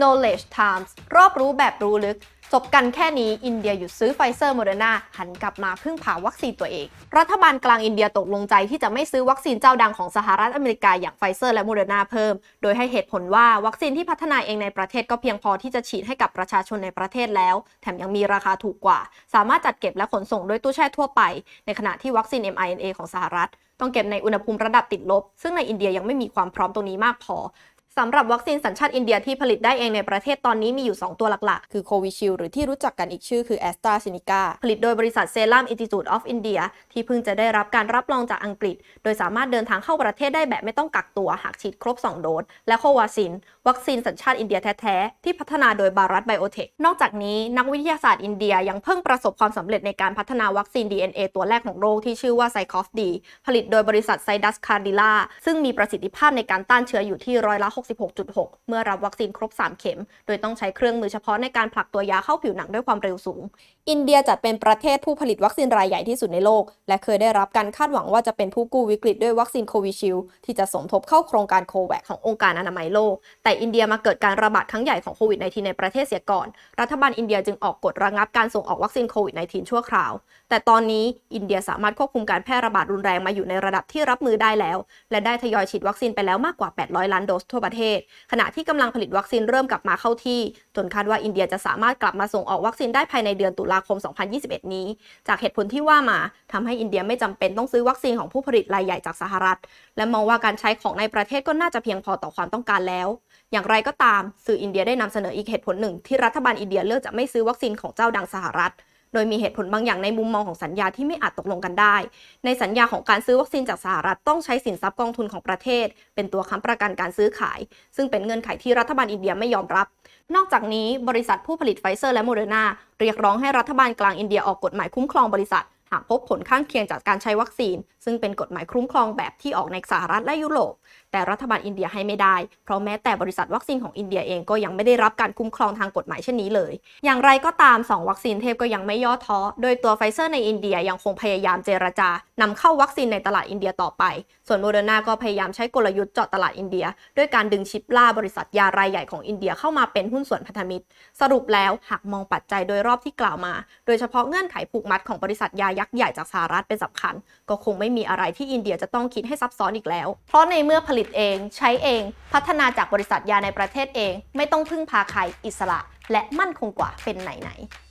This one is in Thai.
knowledge times รอบรู้แบบรู้ลึก จบกันแค่นี้อินเดียหยุดซื้อไฟเซอร์โมเดอร์นาหันกลับมาพึ่งพาวัคซีนตัวเอง รัฐบาลกลางอินเดียตกลงใจที่จะไม่ซื้อวัคซีนเจ้าดังของสหรัฐอเมริกาอย่างไฟเซอร์และโมเดอร์นาเพิ่ม โดยให้เหตุผลว่าวัคซีนที่พัฒนาเองในประเทศก็เพียงพอที่จะฉีดให้กับประชาชนในประเทศแล้ว แถมยังมีราคาถูกกว่า สามารถจัดเก็บและขนส่งด้วยตู้แช่ทั่วไป ในขณะที่วัคซีน mRNA ของสหรัฐต้องเก็บในอุณหภูมิระดับติดลบ ซึ่งในอินเดียยังไม่มีความพร้อมตรงนี้มากพอ สำหรับวัคซีนสัญชาติอินเดียที่ผลิตได้เองในประเทศตอนนี้มีอยู่ 2 ตัวหลักๆ คือโควิชิลหรือที่รู้จักกันอีกชื่อคือ a s t r a z เซ e c a ผลิตโดยบริษัท Serum Institute of India ที่เพิ่งจะได้รับการรับรองจากอังกฤษ โดยสามารถเดินทางเข้าประเทศได้แบบไม่ต้องกักตัวหากฉีดครบ 2 โดส และโควาซิน วัคซีนสัญชาติอินเดียแท้ๆ ที่พัฒนาโดยบารัตไบโอเทคนอกจากนี้นักวิทยาศาสตร์อินเดียยังเพิ่งประสบความสำเร็จในการพัฒนาวัคซีน DNA ตัวแรกของโลกที่ชื่อว่า c y c o v d ผลิตโดยบริษัท Zydus Cardila ซึ่งมีประสิทธิภาพในการต้านเชื้ออยู่ที่ร้อยละ66.6 เมื่อรับวัคซีนครบ 3 เข็ม โดยต้องใช้เครื่องมือเฉพาะในการผลักตัวยาเข้าผิวหนังด้วยความเร็วสูง อินเดียจัดเป็นประเทศผู้ผลิตวัคซีนรายใหญ่ที่สุดในโลก และเคยได้รับการคาดหวังว่าจะเป็นผู้กู้วิกฤตด้วยวัคซีนโควิชิลที่จะสมทบเข้าโครงการโควัคขององค์การอนามัยโลก แต่อินเดียมาเกิดการระบาดครั้งใหญ่ของโควิด -19 ในประเทศเสียก่อน รัฐบาลอินเดียจึงออกกฎระงับการส่งออกวัคซีนโควิด -19 ชั่วคราว แต่ตอนนี้อินเดียสามารถควบคุมการแพร่ระบาดรุนแรงมาอยู่ในระดับที่รับมือได้แล้ว และได้ทยอยฉีดวัคซีนไปแล้วมากกว่า 800 ล้านโดสทั่วประเทศขณะที่กำลังผลิตวัคซีนเริ่มกลับมาเข้าที่ จนคาดว่าอินเดียจะสามารถกลับมาส่งออกวัคซีนได้ภายในเดือนตุลาคม 2021 นี้ จากเหตุผลที่ว่ามาทำให้อินเดียไม่จำเป็นต้องซื้อวัคซีนของผู้ผลิตรายใหญ่จากสหรัฐ และมองว่าการใช้ของในประเทศก็น่าจะเพียงพอต่อความต้องการแล้ว อย่างไรก็ตามสื่ออินเดียได้นำเสนออีกเหตุผลหนึ่งที่รัฐบาลอินเดียเลือกจะไม่ซื้อวัคซีนของเจ้าดังสหรัฐ โดยมีเหตุผลบางอย่างในมุมมองของสัญญาที่ไม่อาจตกลงกันได้ ในสัญญาของการซื้อวัคซีนจากสหรัฐต้องใช้สินทรัพย์กองทุนของประเทศ เป็นตัวค้ำประกันการซื้อขาย ซึ่งเป็นเงื่อนไขที่รัฐบาลอินเดียไม่ยอมรับ นอกจากนี้บริษัทผู้ผลิตไฟเซอร์และโมเดอร์นาเรียกร้องให้รัฐบาลกลางอินเดียออกกฎหมายคุ้มครองบริษัทากพบผลข้างเคียงจากการใช้วัคซีน ซึ่งเป็นกฎหมายคุ้มครองแบบที่ออกในสหรัฐและยุโรป แต่รัฐบาลอินเดียให้ไม่ได้ เพราะแม้แต่บริษัทวัคซีนของอินเดียเองก็ยังไม่ได้รับการคุ้มครองทางกฎหมายเช่นนี้เลย อย่างไรก็ตาม 2 วัคซีนเทพก็ยังไม่ย่อท้อ โดยตัวไฟเซอร์ในอินเดียยังคงพยายามเจรจานำเข้าวัคซีนในตลาดอินเดียต่อไป ส่วนโมเดอร์นาก็พยายามใช้กลยุทธ์เจาะตลาดอินเดีย ด้วยการดึงชิปล่าบริษัทยารายใหญ่ของอินเดียเข้ามาเป็นหุ้นส่วนพันธมิตร สรุปแล้วหากมองปัจจัยโดยรอบที่กล่าวมา โดยเฉพาะเงื่อนไขผูกมัดของบริษัทยายักษใหญ่จากสหรัฐเป็นสำคัญ ก็คงไม่มีอะไรที่อินเดียจะต้องคิดให้ซับซ้อนอีกแล้ว เพราะในเมื่อผลิตเองใช้เอง พัฒนาจากบริษัทยาในประเทศเอง ไม่ต้องพึ่งพาใครอิสระ และมั่นคงกว่าเป็นไหนๆ